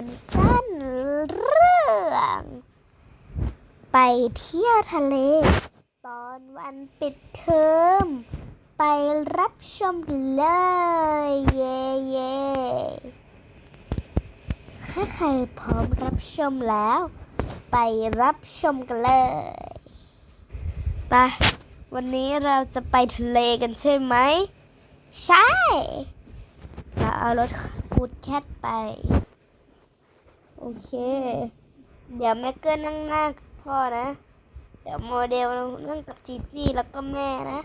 รสั้นเรื่อง ไปเที่ยวทะเล ตอนวันปิดเทอม ไปรับชมกันเลย เย่เย่ถ้าใครพร้อมรับชมแล้ว ไปรับชมกันเลยไปวันนี้เราจะไปทะเลกันใช่ไหม ใช่ เราเอารถกูดแคทไป โอเค เดี๋ยวแม่เกิลนั่งหน้ากับพ่อนะ เดี๋ยวโมเดลนั่งกับจีจี้แล้วก็แม่นะ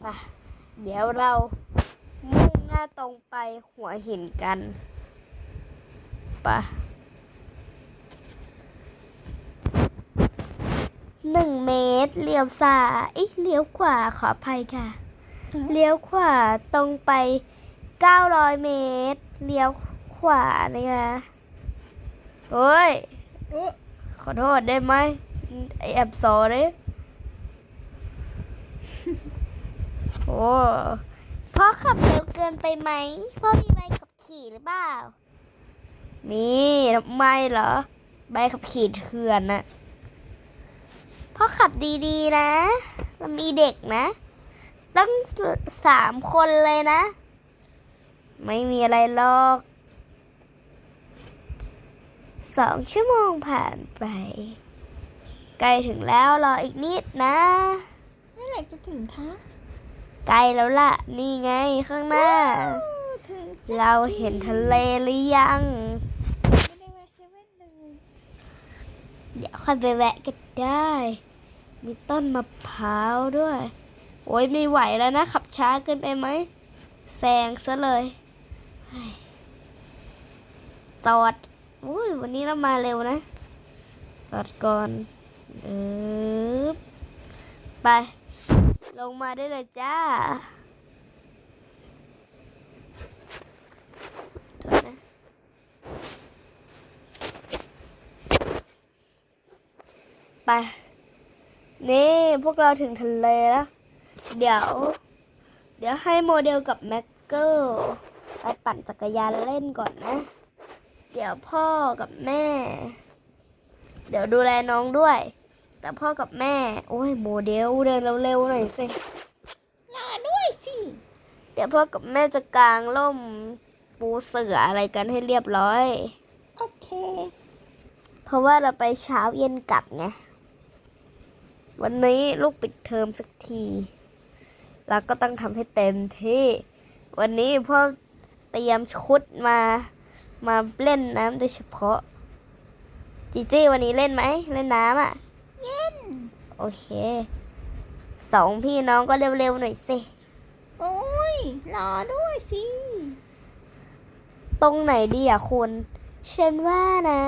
ไปเดี๋ยวเรามุ่งหน้าตรงไปหัวหินกันไปหนึ่งเมตรเลี้ยวซ้ายเอ้ยเลี้ยวขวาขออภัยค่ะ เลี้ยวขวาตรงไป 900 เมตร เลี้ยวข วานะคะเฮ้ย ขอโทษได้ไหมฉันแอบสอเลยโอ้พ่อขับเร็วเกินไปไหมพ่อมีใบขับขี่หรือเปล่า มีทำไมเหรอ ใบขับขี่เถื่อนน่ะพ่อขับดีๆนะแล้วมีเด็กนะ ตั้งสามคนเลยนะ ไม่มีอะไรหรอก สองชั่วโมงผ่านไป ใกล้ถึงแล้วรออีกนิดนะเมื่อไหร่จะถึงคะใกล้แล้วล่ะ นี่ไงข้างหน้า ถึงเราเห็นทะเลหรือยัง ไม่ได้แวะเซเว่นเลยเดี๋ยวค่อยไปแวะกันได้ มีต้นมะพร้าวด้วย โอ้ยไม่ไหวแล้วนะ ขับช้าเกินไปไหมแซงซะเลยเฮ้ยจอด อุ้ยวันนี้เรามาเร็วนะจอดก่อนเออไป ลงมาได้เลยจ้าจอดนะไป นี่พวกเราถึงทะเลแล้ว เดี๋ยว เดี๋ยวให้โมเดลกับแม็กเกิลไปปั่นจักรยานเล่นก่อนนะ เดี๋ยวพ่อกับแม่ เดี๋ยวดูแลน้องด้วย แต่พ่อกับแม่ โอ้ยโมเดลเดินเร็วๆหน่อยสิรอด้วยสิเดี๋ยวพ่อกับแม่จะกางร่มปูเสืออะไรกันให้เรียบร้อย โอเค เพราะว่าเราไปเช้าเย็นกลับไง วันนี้ลูกปิดเทอมสักทีเราก็ต้องทำให้เต็มที่ วันนี้พ่อเตรียมชุดมา มาเล่นน้ำโดยเฉพาะ จีจี้วันนี้เล่นไหม เล่นน้ำอะเย็นโอเค สองพี่น้องก็เร็วๆหน่อยสิ โอ้ย รอด้วยสิ ตรงไหนดีอะคุณฉันว่านะ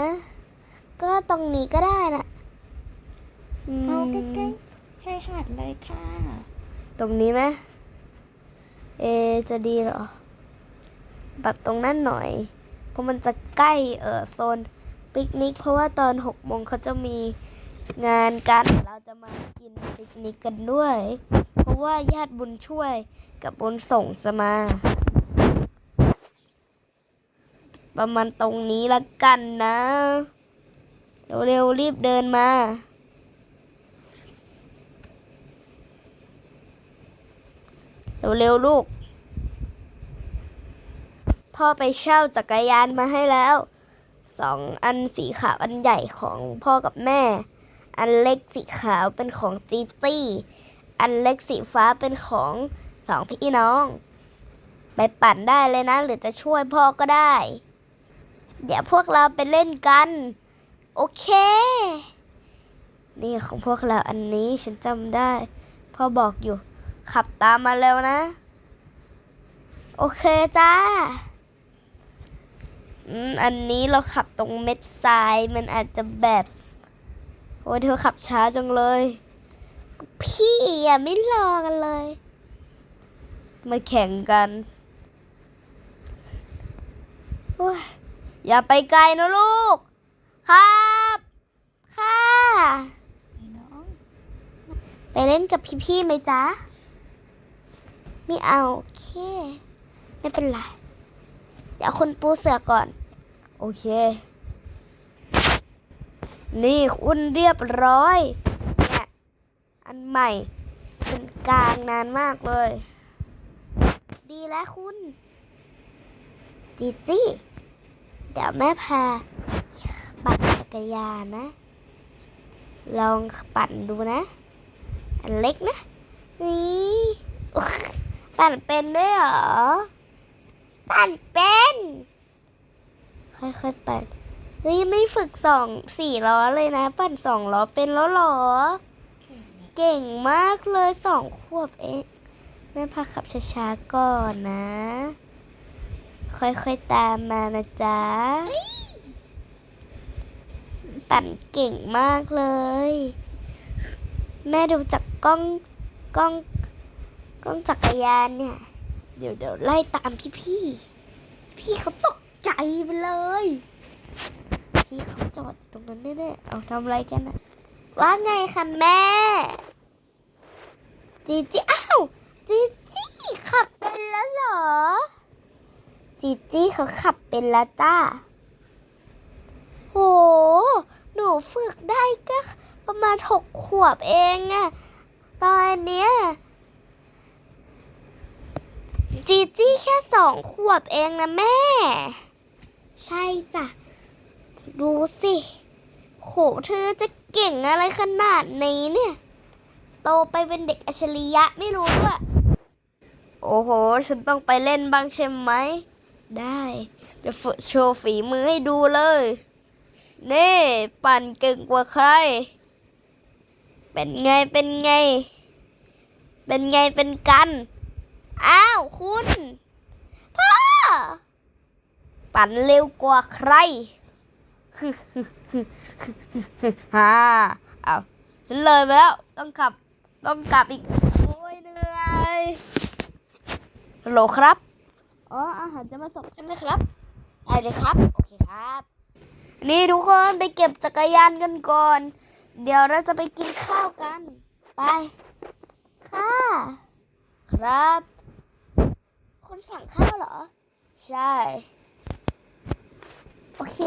ก็ตรงนี้ก็ได้นะอืมเอาใกล้ๆชายหาดเลยค่ะ ตรงนี้ไหมเอะจะดีเหรอ แบบตรงนั้นหน่อย เพราะมันจะใกล้เออโซนปิกนิก เพราะว่าตอนหกโมงเขาจะมีงานกันเราจะมากินปิกนิกกันด้วย เพราะว่าญาติบุญช่วยกับบุญส่งจะมา ประมาณตรงนี้ละกันนะเร็วๆรีบเดินมาเร็วๆลูก พ่อไปเช่าจักรยานมาให้แล้วสองอันสีขาวอันใหญ่ของพ่อกับแม่ อันเล็กสีขาวเป็นของจีจี้ อันเล็กสีฟ้าเป็นของสองพี่น้อง ไปปั่นได้เลยนะ หรือจะช่วยพ่อก็ได้ เดี๋ยวพวกเราไปเล่นกัน โอเค นี่ของพวกเราอันนี้ฉันจำได้ พ่อบอกอยู่ ขับตามมาเร็วนะ โอเคจ้า อันนี้เราขับตรงเม็ดทรายมันอาจจะแบบโอ้เธอขับช้าจังเลย พี่อะไม่รอกันเลย มาแข่งกันอย่าไปไกลนะลูก ครับ ค่ะไไปเล่นกับพี่ๆไหมจ๊ะ ไม่เอา โอเค ไม่เป็นไร ดี๋ยวคุณปูเสือก่อน โอเค นี่คุณเรียบร้อยเนี่ยอันใหม่ฉันกลางนานมากเลย ดีแล้วคุณ จีจี้ เดี๋ยวแม่พาปั่นจักรยานนะ ลองปั่นดูนะ อันเล็กนะ นี่ ปั่นเป็นด้วยเหรอ ปั่นเป็นค่อยๆปั่นเฮ้ยไม่ฝึกสองสี่ล้อเลยนะ ปั่นสองล้อเป็นแล้วเหรอ เก่งมากเลยสองขวบเองแม่พาขับช้าๆก่อนนะ ค่อยๆตามมานะจ๊ะปั่นเก่งมากเลย แม่ดูจากกล้องกล้องกล้องจักรยานเนี่ย เดี๋ยวเดี๋ยวไล่ตามพี่พี่ พี่เขาตกใจไปเลย พี่เขาจอดตรงนั้นแน่ๆเอาทำอะไรกันนะว่าไงคะแม่ จีจีอ้าว จีจี้ขับเป็นแล้วเหรอ จีจี้เขาขับเป็นแล้วจ้าโห หนูฝึกได้ก็ประมาณหกขวบเองอะตอนเนี้ย จีจี้แค่สองขวบเองนะแม่ ใช่จ้ะ ดูสิ โหเธอจะเก่งอะไรขนาดนี้เนี่ย โตไปเป็นเด็กอัจฉริยะไม่รู้ด้วยโอ้โห ฉันต้องไปเล่นบ้างใช่ไหม ได้ จะฝึกโชว์ฝีมือให้ดูเลยนี่ปั่นเก่งกว่าใคร เป็นไงเป็นไง เป็นไงเป็นกัน อ้าว คุณ พ่อ ปั่นเร็วกว่าใครฮ่าเอาฉันเลยไปแล้ว ต้องขับ ต้องกลับอีก โอ้ยเหนื่อยฮัลโหลครับ อ๋อ อาหารจะมาส่งใช่ไหมครับได้เลยครับ โอเคครับ นี่ทุกคนไปเก็บจักรยานกันก่อน เดี๋ยวเราจะไปกินข้าวกัน ไป ค่ะ ครับ คนสั่งข้าวเหรอ ใช่ โอเค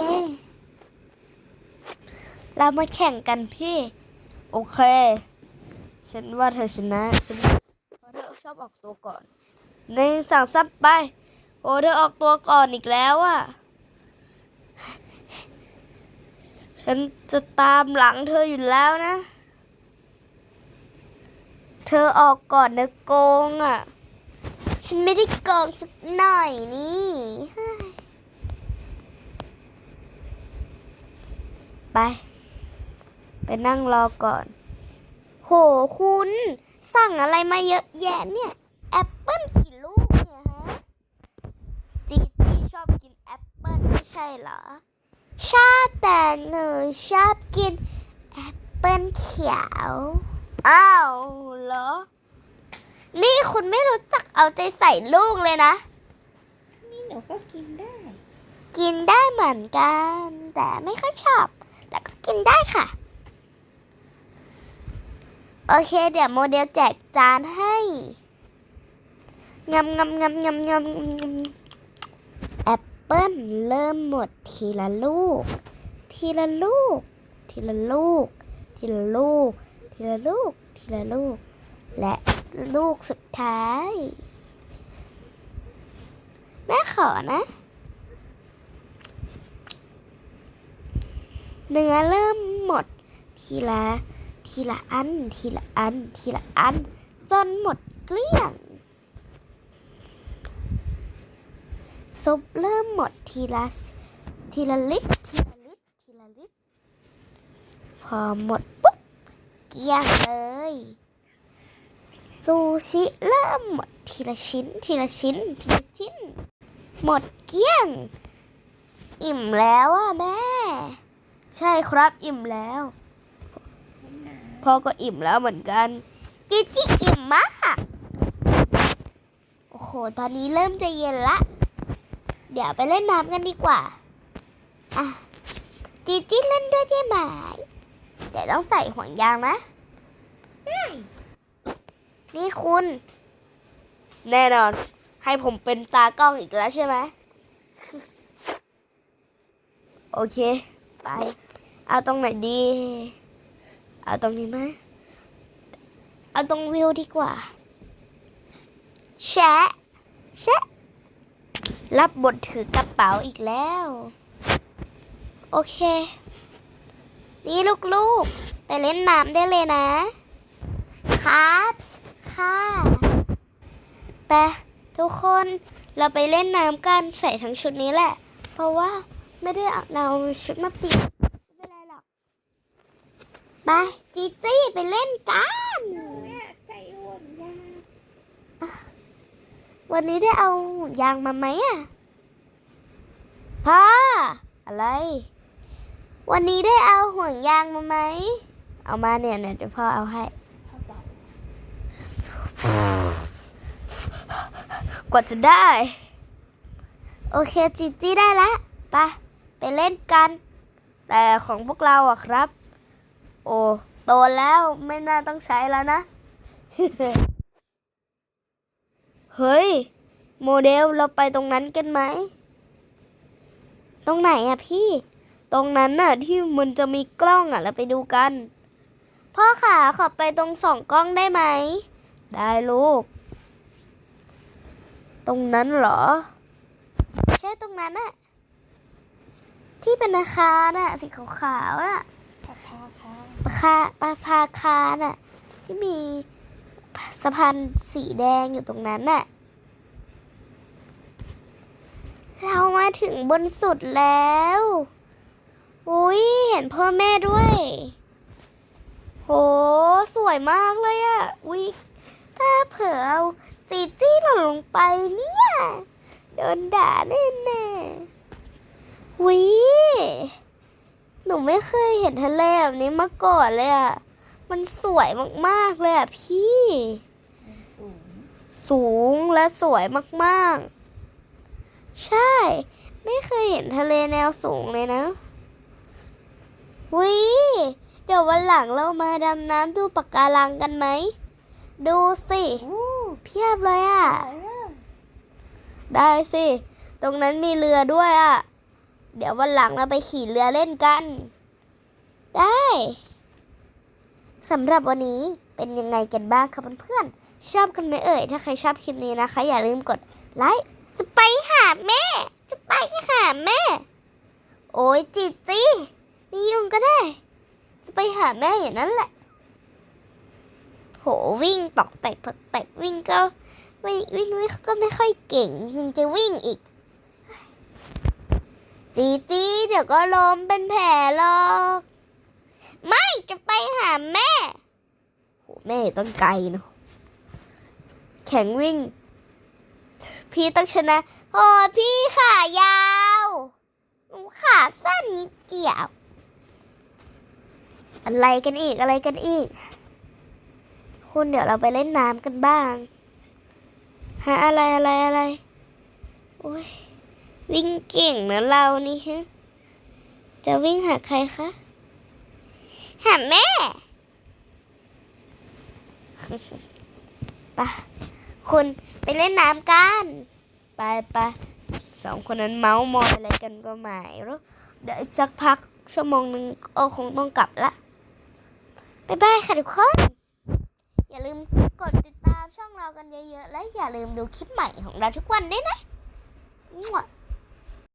เรามาแข่งกันพี่ โอเค ฉันว่าเธอชนะฉันเพราะเธอชอบออกตัวก่อนหนึ่งสั่งซับไปโอ้เธอออกตัวก่อนอีกแล้วอะฉันจะตามหลังเธออยู่แล้วนะ เธอออกก่อนนะโกงอะ ฉันไม่ได้โกงสักหน่อยนี่ไป ไปนั่งรอก่อน โหคุณ สั่งอะไรมาเยอะแยะเนี่ย แอปเปิ้ลกี่ลูกเนี่ยฮะ จีจีชอบกินแอปเปิ้ลไม่ใช่เหรอ ชอบแต่หนูชอบกินแอปเปิ้ลเขียว อ้าวเหรอ นี่คุณไม่รู้จักเอาใจใส่ลูกเลยนะ นี่หนูก็กินได้ กินได้เหมือนกัน แต่ไม่ค่อยชอบ แต่ก็กินได้ค่ะ โอเค เดี๋ยวโมเดลแจกจานให้งำงำงำงำงำงำแอปเปิ้ลเริ่มหมดทีละลูก ทีละลูก ทีละลูก ทีละลูก ทีละลูก ทีละลูก และ ลูกสุดท้าย แม่ขอนะ เนื้อเริ่มหมด ทีละทีละอัน ทีละอัน ทีละอัน จนหมดเกลี้ยงซุปเริ่มหมดทีละทีละลิตรทีละลิตรทีละลิตรพอหมดปุ๊บเกลี้ยงเลย ซูชิเริ่มหมดทีละชิ้น ทีละชิ้น ทีละชิ้น หมดเกลี้ยง อิ่มแล้วอะแม่ ใช่ครับอิ่มแล้วพ่อก็อิ่มแล้วเหมือนกันจิจิอิ่มมากโอ้โหตอนนี้เริ่มจะเย็นละ เดี๋ยวไปเล่นน้ำกันดีกว่าอะจิจิเล่นด้วยได้ไหมเดี๋ยวต้องใส่ห่วงยางนะ ได้ นี่คุณ แน่นอน ให้ผมเป็นตากล้องอีกแล้วใช่ไหม โอเค ไป เอาตรงไหนดี เอาตรงนี้ไหมเอาตรงวิวดีกว่า แชะ แชะ รับบทถือกระเป๋าอีกแล้ว โอเค นี่ลูกๆ ไปเล่นน้ำได้เลยนะ ครับ ค่ะไปทุกคนเราไปเล่นน้ำกันใส่ทั้งชุดนี้แหละ เพราะว่าไม่ได้เอาเราชุดมาเปียกไม่เป็นไรหรอกไปจีจี้ไปเล่นกันแม่ใส่ห่วงยางวันนี้ได้เอายางมาไหมอะพ่ออะไร วันนี้ได้เอาห่วงยางมาไหม เอามาเนี่ยเนี่ยเดี๋ยวพ่อเอาให้ พ่อบอก กว่าจะได้ โอเคจีจี้ได้แล้วไปไปเล่นกัน แต่ของพวกเราอะครับ โอ้โตแล้วไม่น่าต้องใช้แล้วนะ เฮ้ย โมเดลเราไปตรงนั้นกันไหม ตรงไหนอะพี่ ตรงนั้นน่ะที่มันจะมีกล้องอะเราไปดูกัน พ่อขาขอไปตรงสองกล้องได้ไหม ได้ลูก ตรงนั้นเหรอ ใช่ตรงนั้นอะที่เป็นอาคารน่ะ สีขาวๆน่ะพ่อพ่อค่ะปะคาปะพาคารน่ะ ที่มีสะพานสีแดงอยู่ตรงนั้นน่ะ เรามาถึงบนสุดแล้วอุ้ยเห็นพ่อแม่ด้วย โห สวยมากเลยอะอุ้ยถ้าเผลอเอา จีจี้หล่นลงไปเนี่ย โดนด่าแน่แน่ๆอุ้ยหนูไม่เคยเห็นทะเลแบบนี้มาก่อนเลยอะมันสวยมากๆเลยอะพี่ สูง สูงและสวยมากๆ ใช่ ไม่เคยเห็นทะเลแนวสูงเลยนะวิเดี๋ยววันหลังเรามาดำน้ำดูปะการังกันไหม ดูสิ เพียบเลยอะ่ะไปแล้วได้สิ ตรงนั้นมีเรือด้วยอะ่ะ เดี๋ยววันหลังเราไปขี่เรือเล่นกัน ได้สำหรับวันนี้เป็นยังไงกันบ้างคะเพื่อนๆชอบกันไหมเอ่ย ถ้าใครชอบคลิปนี้นะคะ อย่าลืมกดไลค์ จะไปหาแม่ จะไปหาแม่ โอ้ยจิจีไม่ยุ่งก็ได้ จะไปหาแม่อย่างนั้นแหละโห วิ่งตอกแตกตอกแตกวิ่งก็ไม่วิ่งไม่ก็ไม่ค่อยเก่งยังจะวิ่งอีก จีจีเดี๋ยวก็ล้มเป็นแผลหรอก ไม่จะไปหาแม่โหแม่ต้นไกลเนาะแข่งวิ่ง พี่ต้องชนะโอ้พี่ขายาวหนูขาสั้นนิดเดียว อะไรกันอีกอะไรกันอีก คุณเดี๋ยวเราไปเล่นน้ำกันบ้าง หาอะไรอะไรอะไรโอ้ยวิ่งเก่งนะเรานี่ฮะจะวิ่งหาใครคะหาแม่ไปะคุณไปเล่นน้ำกัน ไปไปสองคนนั้นเมาส์มอยอะไรกันก็ไม่รู้เดี๋ยวอีกสักพักชั่วโมงหนึ่งโอคงต้องกลับละบ๊ายบายค่ะทุกคน อย่าลืมกดติดตามช่องเรากันเยอะๆ และอย่าลืมดูคลิปใหม่ของเราทุกวันด้วยนะ